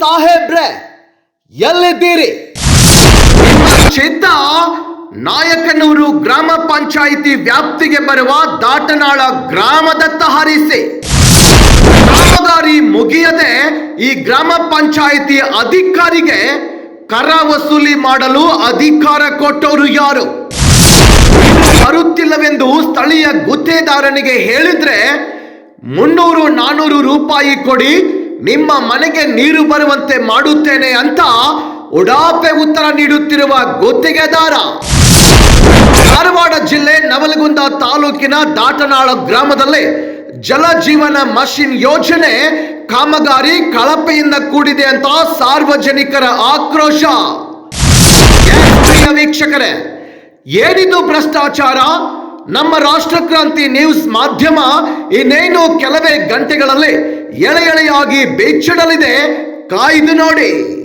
ಸಾಹೇಬ್ರೆ, ಎಲ್ಲಿದ್ದೀರಿ? ಚಿತ್ತ ನಾಯಕನೂರು ಗ್ರಾಮ ಪಂಚಾಯಿತಿ ವ್ಯಾಪ್ತಿಗೆ ಬರುವ ದಾಟನಾಳ ಗ್ರಾಮದತ್ತ ಹರಿಸಿ. ಕಾಮಗಾರಿ ಮುಗಿಯದೆ ಈ ಗ್ರಾಮ ಪಂಚಾಯಿತಿ ಅಧಿಕಾರಿಗೆ ಕರ ವಸೂಲಿ ಮಾಡಲು ಅಧಿಕಾರ ಕೊಟ್ಟವರು ಯಾರು? ಬರುತ್ತಿಲ್ಲವೆಂದು ಸ್ಥಳೀಯ ಗುತ್ತೇದಾರನಿಗೆ ಹೇಳಿದ್ರೆ ಮುನ್ನೂರು ನಾನೂರು ರೂಪಾಯಿ ಕೊಡಿ ನಿಮ್ಮ ಮನೆಗೆ ನೀರು ಬರುವಂತೆ ಮಾಡುತ್ತೇನೆ ಅಂತ ಉಡಾಪೆ ಉತ್ತರ ನೀಡುತ್ತಿರುವ ಗುತ್ತಿಗೆದಾರ. ಧಾರವಾಡ ಜಿಲ್ಲೆ ನವಲಗುಂದ ತಾಲೂಕಿನ ದಾಟನಾಳ ಗ್ರಾಮದಲ್ಲಿ ಜಲಜೀವನ ಮಷಿನ್ ಯೋಜನೆ ಕಾಮಗಾರಿ ಕಳಪೆಯಿಂದ ಕೂಡಿದೆ ಅಂತ ಸಾರ್ವಜನಿಕರ ಆಕ್ರೋಶ. ವೀಕ್ಷಕರೇ, ಏನಿದು ಭ್ರಷ್ಟಾಚಾರ? ನಮ್ಮ ರಾಷ್ಟ್ರಕ್ರಾಂತಿ ನ್ಯೂಸ್ ಮಾಧ್ಯಮ ಇನ್ನೇನು ಕೆಲವೇ ಗಂಟೆಗಳಲ್ಲಿ ಎಳೆ ಎಳೆಯಾಗಿ ಬೇಚಿಡಲಿದೆ ಕಾಯ್ದು ನೋಡಿ.